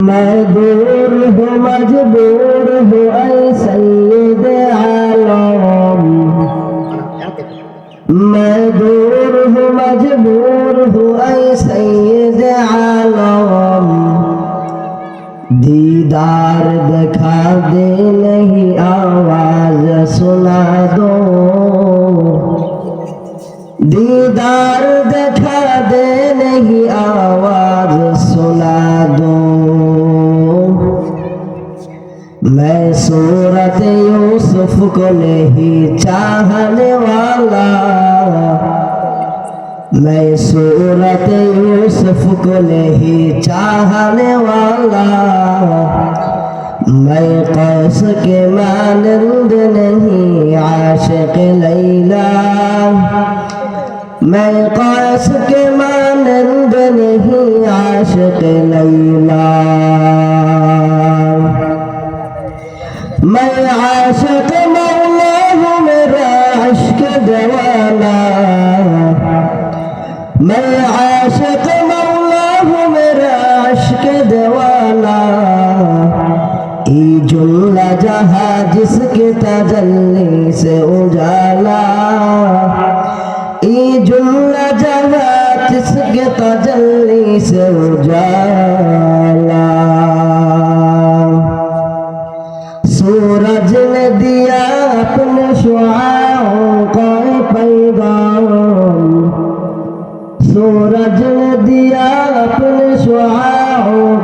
میں دور ہوں، مجبور ہوں، اے سید عالم۔ میں دور ہوں، مجبور ہوں، اے سید عالم۔ دیدار دکھا دے نہیں، آواز سنا دو۔ دیدار دکھا دے نہیں، آواز میں صورت یوسف کو نہیں چاہنے والا۔ میں صورت یوسف کو نہیں چاہنے والا۔ میں قوس کے مانند نہیں عاشق لیلا۔ میں قوس کے مانند نہیں عاشق لیلا۔ عاشق مولا ہوں میرا عشق جوانا میں عاشق مولا ہوں میرا عشق دیوانا ای جملہ جہاں جس کے تجلی سے اجالا ای جملہ جہاں جس کے تجلی سے اجالا دیا اپنے شعاعوں کا پیغام۔ سورج نے دیا اپنے شعاعوں